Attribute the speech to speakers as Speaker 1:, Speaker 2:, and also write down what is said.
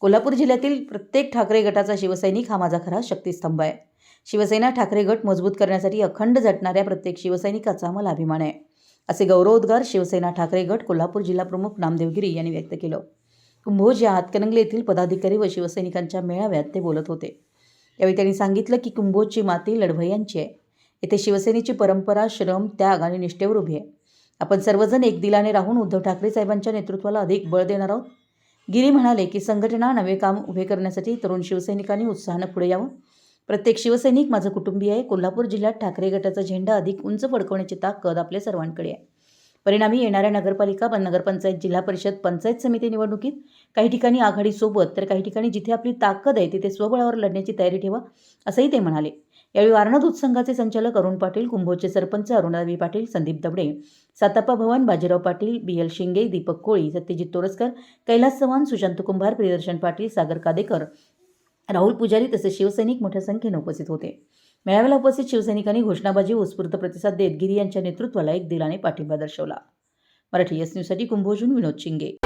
Speaker 1: कोल्हापूर जिल्ह्यातील प्रत्येक ठाकरे गटाचा शिवसैनिक हा माझा खरा शक्तीस्तंभ आहे. शिवसेना ठाकरे गट मजबूत करण्यासाठी अखंड झटणाऱ्या प्रत्येक शिवसैनिकाचा मला अभिमान आहे. असे गौरवोद्गार शिवसेना ठाकरे गट कोल्हापूर जिल्हा प्रमुख नामदेवगिरी यांनी व्यक्त केलं. कुंभोज या हातकणंगले येथील पदाधिकारी व शिवसैनिकांच्या मेळाव्यात ते बोलत होते. यावेळी त्यांनी सांगितलं की कुंभोजची माती लढवयांची आहे. येथे शिवसेनेची परंपरा श्रम त्याग आणि निष्ठेवर उभी आहे. आपण सर्वजण एक दिलाने राहून उद्धव ठाकरे साहेबांच्या नेतृत्वाला अधिक बळ देणार आहोत. गिरी म्हणाले की संघटना नवे काम उभे करण्यासाठी तरुण शिवसैनिकांनी उत्साहानं पुढे यावं. प्रत्येक शिवसैनिक माझं कुटुंबीय आहे. कोल्हापूर जिल्ह्यात ठाकरे गटाचा झेंडा अधिक उंच फडकवण्याची ताकद आपल्या सर्वांकडे आहे. परिणामी येणाऱ्या नगरपालिका पण नगरपंचायत जिल्हा परिषद पंचायत समिती निवडणुकीत काही ठिकाणी आघाडीसोबत तर काही ठिकाणी जिथे आपली ताकद आहे तिथे स्वबळावर लढण्याची तयारी ठेवा असंही ते म्हणाले. यावेळी वारणा दूध संघाचे संचालक अरुण पाटील कुंभोजचे सरपंच अरुणादेवी पाटील संदीप दबडे साताप्पा भवन बाजीराव पाटील बी एल शिंगे दीपक कोळी सत्यजित तोरसकर कैलास चव्हाण सुशांत कुंभार प्रियदर्शन पाटील सागर कादेकर राहुल पुजारी तसेच शिवसैनिक मोठ्या संख्येने उपस्थित होते. मेळाव्याला उपस्थित शिवसैनिकांनी घोषणाबाजी उत्स्फूर्त प्रतिसाद देत गिरी यांच्या नेतृत्वाला एक दिलाने पाठिंबा दर्शवला. मराठी एस न्यूजसाठी कुंभोजून विनोद शिंगे.